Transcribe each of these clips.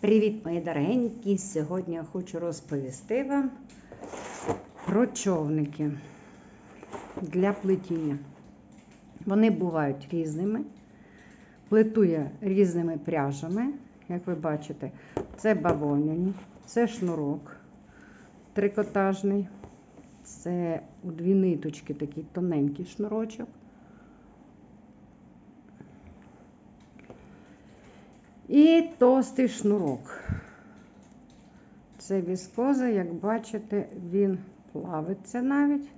Привіт, мої дорогенькі! Сьогодні я хочу розповісти вам про човники для плетіння. Вони бувають різними, плету я різними пряжами, як ви бачите, це бавовняні, це шнурок трикотажний, це у дві ниточки такий тоненький шнурочок. І товстий шнурок. Це віскоза, як бачите, він плавиться навіть.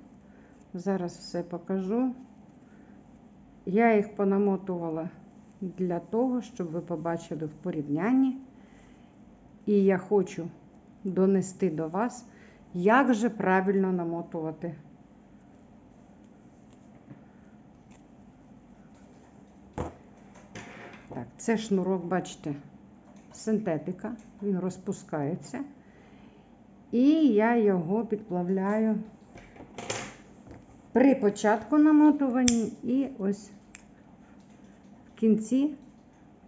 Зараз все покажу. Я їх понамотувала для того, щоб ви побачили в порівнянні. І я хочу донести до вас, як же правильно намотувати. Так, це шнурок, бачите, синтетика, він розпускається. І я його підплавляю при початку намотуванні і ось в кінці,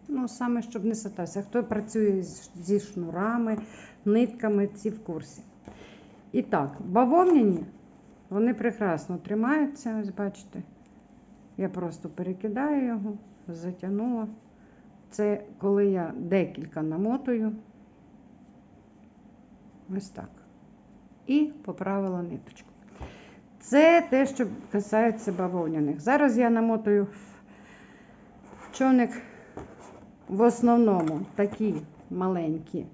ну, саме щоб не сатався. Хто працює зі шнурами, нитками, ці в курсі. І так, бавовняні, вони прекрасно тримаються, ось бачите. Я просто перекидаю його, затягнула. Це коли я декілька намотую. Ось так. І поправила ниточку. Це те, що касається бавовняних. Зараз я намотую човник в основному такі маленькі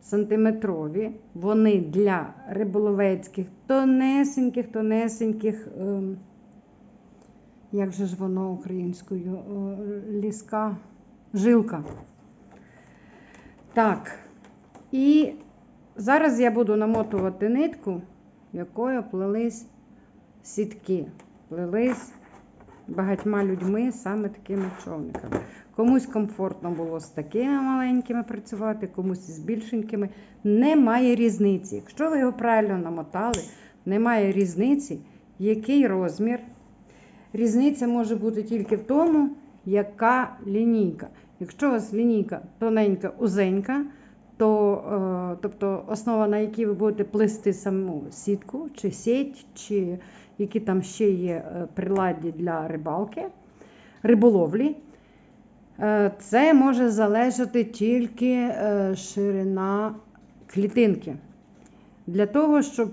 сантиметрові. Вони для риболовецьких тонесеньких, тонесеньких, ем, як же ж воно українською, ліска, жилка. Так, і зараз я буду намотувати нитку, якою плелись сітки. Плелись багатьма людьми саме такими човниками. Комусь комфортно було з такими маленькими працювати, комусь з більшенькими. Немає різниці. Якщо ви його правильно намотали, немає різниці, який розмір. Різниця може бути тільки в тому, яка лінійка. Якщо у вас лінійка тоненька, узенька, то е, тобто основа, на якій ви будете плести саму сітку, чи сеть, чи які там ще є приладді для рибалки, риболовлі, е, це може залежати тільки е, ширина клітинки. Для того, щоб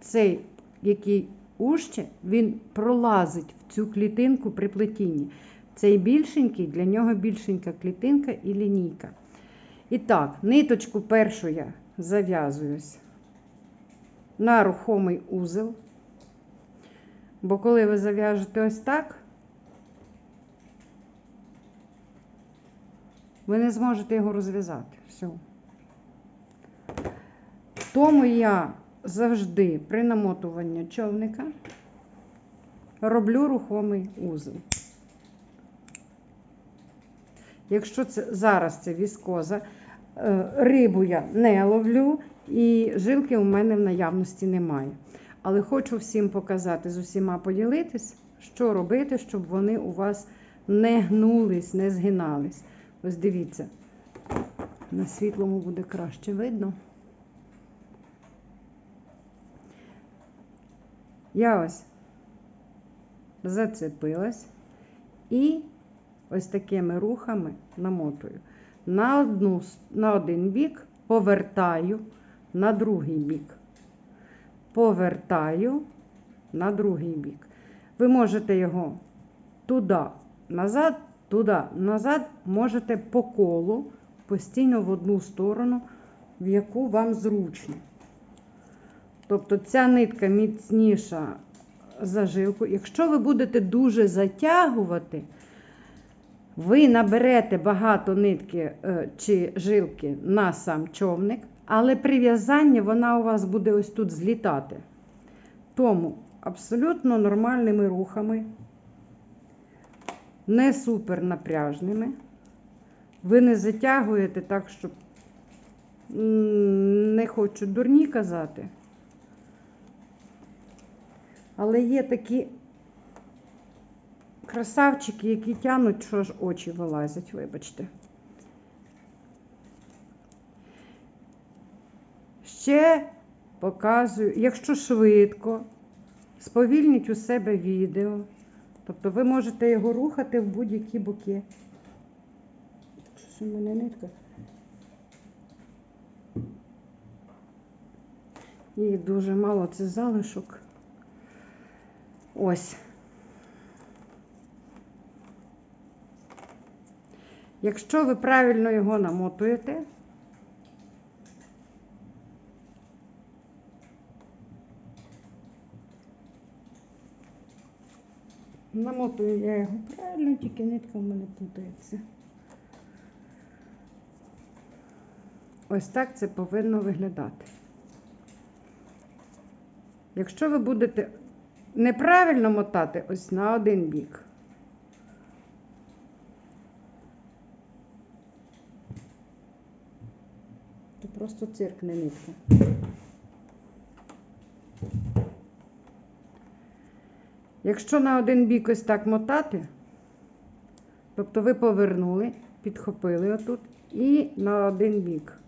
цей, який ужче, він пролазить в цю клітинку при плетінні. Цей більшенький, для нього більшенька клітинка і лінійка. І так, ниточку першу я зав'язуюсь на рухомий узел. Бо коли ви зав'яжете ось так, ви не зможете його розв'язати. Все. Тому я завжди при намотуванні човника роблю рухомий узел. Якщо це зараз це віскоза, рибу я не ловлю, і жилки у мене в наявності немає. Але хочу всім показати, з усіма поділитись, що робити, щоб вони у вас не гнулись, не згинались. Ось дивіться, на світлому буде краще видно. Я ось зацепилась і ось такими рухами намотую. На, одну, на один бік повертаю на другий бік. Повертаю на другий бік. Ви можете його туди, назад, туди, назад, можете по колу, постійно в одну сторону, в яку вам зручно. Тобто ця нитка міцніша за жилку. Якщо ви будете дуже затягувати, ви наберете багато нитки чи жилки на сам човник, але при в'язанні вона у вас буде ось тут злітати. Тому абсолютно нормальними рухами, не супер напряжними. Ви не затягуєте так, щоб не хочу дурні казати. Але є такі красавчики, які тянуть, що ж очі вилазять, вибачте. Ще показую, якщо швидко, сповільніть у себе відео. Тобто ви можете його рухати в будь-які боки. Щось у мене нитка. Її дуже мало, це залишок. Ось. Якщо ви правильно його намотуєте, намотую я його правильно, тільки нитка в мене плутається. Ось так це повинно виглядати. Якщо ви будете неправильно мотати ось на один бік, то просто циркне нитка. Якщо на один бік ось так мотати, тобто ви повернули, підхопили отут і на один бік.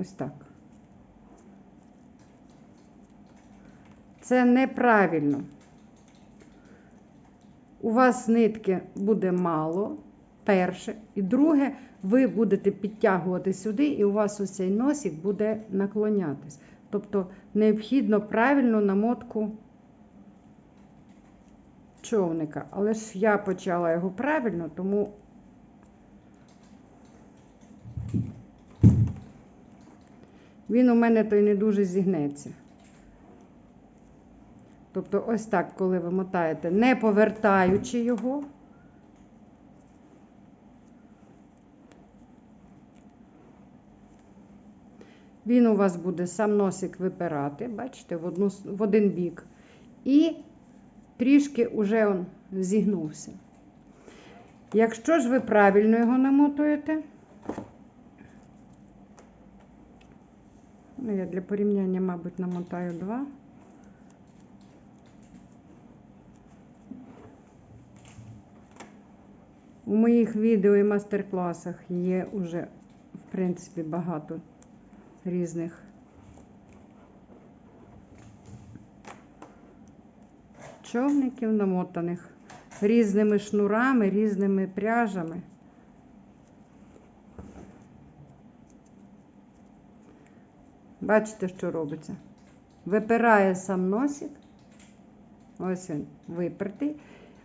Ось так. Це неправильно. У вас нитки буде мало, перше. І друге, ви будете підтягувати сюди, і у вас ось цей носик буде наклонятись. Тобто необхідно правильну намотку човника. Але ж я почала його правильно, тому він у мене той не дуже зігнеться. Тобто, ось так, коли ви мотаєте, не повертаючи його. Він у вас буде сам носик випирати, бачите, в, одну, в один бік. І трішки уже он зігнувся. Якщо ж ви правильно його намотуєте, ну, я для порівняння, мабуть, намотаю два. У моїх відео і мастер-класах є уже, в принципі, багато різних човників намотаних різними шнурами, різними пряжами. Бачите, що робиться? Випирає сам носик. Ось він випертий.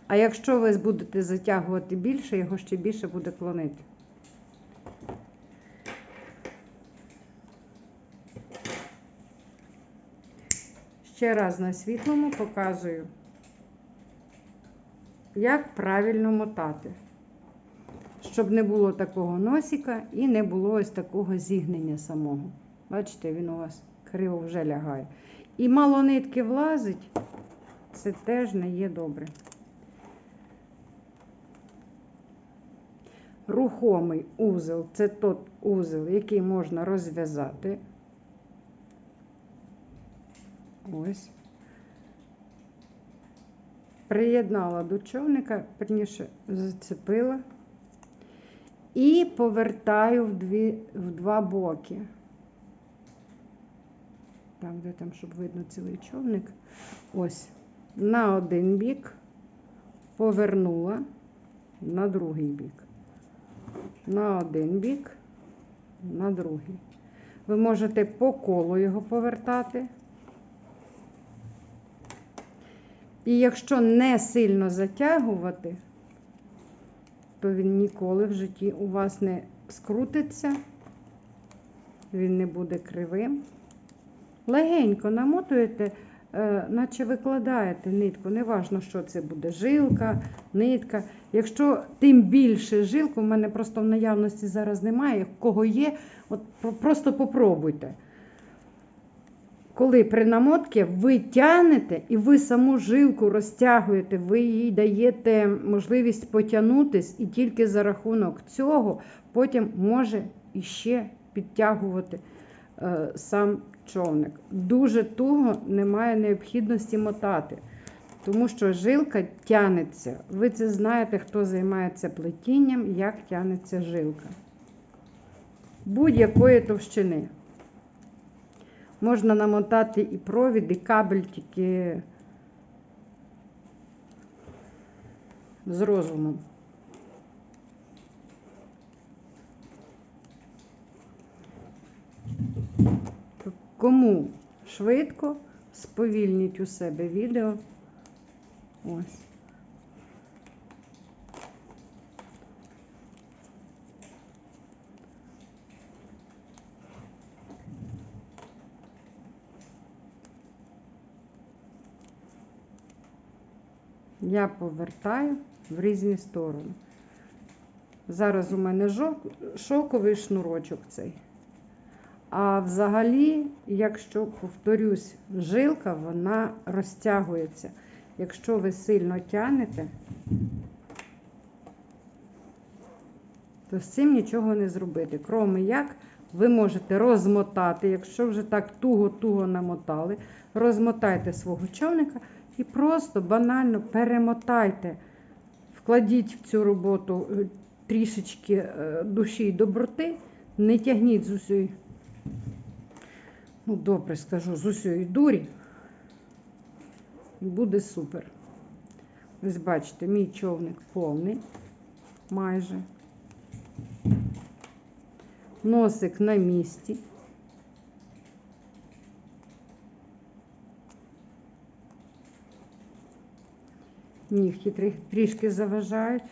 А якщо ви будете затягувати більше, його ще більше буде клонити. Ще раз на світлому показую, як правильно мотати, щоб не було такого носика і не було ось такого зігнення самого. Бачите, він у вас криво вже лягає. І мало нитки влазить, це теж не є добре. Рухомий узел це той узел, який можна розв'язати. Ось. Приєднала до човника, верніше зацепила і повертаю в, дві, в два боки. Там, де там, щоб видно цілий човник. Ось. На один бік повернула на другий бік. На один бік, на другий. Ви можете по колу його повертати. І якщо не сильно затягувати, то він ніколи в житті у вас не скрутиться, він не буде кривим. Легенько намотуєте, е, наче викладаєте нитку. Неважно, що це буде, жилка, нитка. Якщо тим більше жилку, в мене просто в наявності зараз немає, кого є, от про- просто попробуйте. Коли при намотці ви тягнете і ви саму жилку розтягуєте, ви їй даєте можливість потягнутись, і тільки за рахунок цього потім може іще підтягувати е, сам човник. Дуже туго немає необхідності мотати, тому що жилка тягнеться. Ви це знаєте, хто займається плетінням, як тягнеться жилка. Будь-якої товщини. Можна намотати і провід, і кабель, тільки з розумом. Кому швидко, сповільніть у себе відео. Ось. Я повертаю в різні сторони. Зараз у мене шовковий шнурочок цей. А взагалі, якщо повторюсь, жилка, вона розтягується. Якщо ви сильно тянете, то з цим нічого не зробити. Кроме як ви можете розмотати, якщо вже так туго-туго намотали, розмотайте свого човника і просто банально перемотайте, вкладіть в цю роботу е, трішечки е, душі й доброти, не тягніть з усієї, ну добре скажу, з усієї дурі. І буде супер. Ось бачите, мій човник повний майже. Носик на місці. Нігті трі- трішки заважають.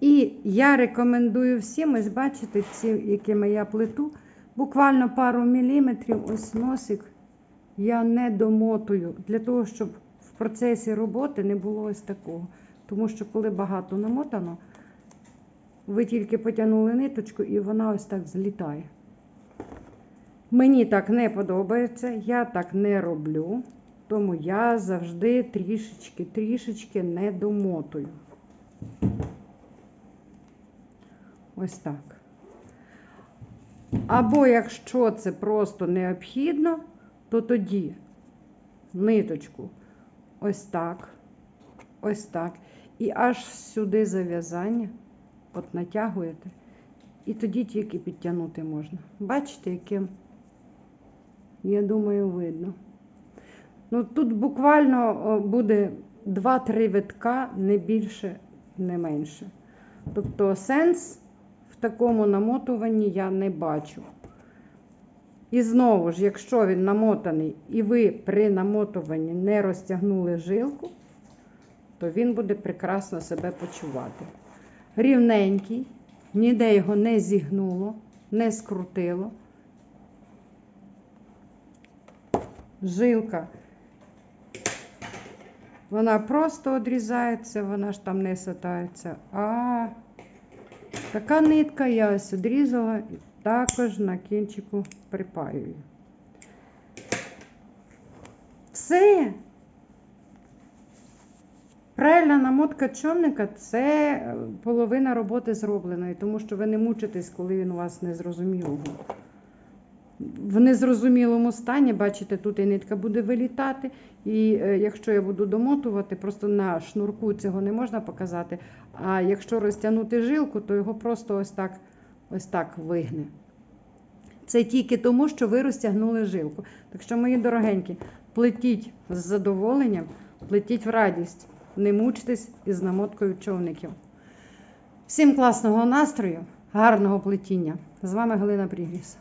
І я рекомендую всім, ось бачите, ці, якими я плету, буквально пару міліметрів, ось носик я не домотую, для того, щоб в процесі роботи не було ось такого. Тому що коли багато намотано, ви тільки потягнули ниточку і вона ось так злітає. Мені так не подобається, я так не роблю, тому я завжди трішечки, трішечки не домотую. Ось так. Або якщо це просто необхідно, то тоді ниточку ось так, ось так. І аж сюди зав'язання, от натягуєте, і тоді тільки підтягнути можна. Бачите, яким, я думаю, видно. Ну, тут буквально буде 2-3 витка, не більше, не менше. Тобто сенс в такому намотуванні я не бачу. І знову ж, якщо він намотаний, і ви при намотуванні не розтягнули жилку, то він буде прекрасно себе почувати. Рівненький, ніде його не зігнуло, не скрутило. Жилка. Вона просто одрізається, вона ж там не сатається. А така нитка я ось одрізала і також на кінчику припаюю. Все. Правильна намотка човника це е, половина роботи зробленої, тому що ви не мучитесь, коли він у вас незрозумілого. В незрозумілому стані, бачите, тут і нитка буде вилітати. І е, якщо я буду домотувати, просто на шнурку цього не можна показати. А якщо розтягнути жилку, то його просто ось так, ось так вигне. Це тільки тому, що ви розтягнули жилку. Так що, мої дорогенькі, плетіть з задоволенням, плетіть в радість, не мучтесь із намоткою човників. Всім класного настрою, гарного плетіння. З вами Галина Прігріс.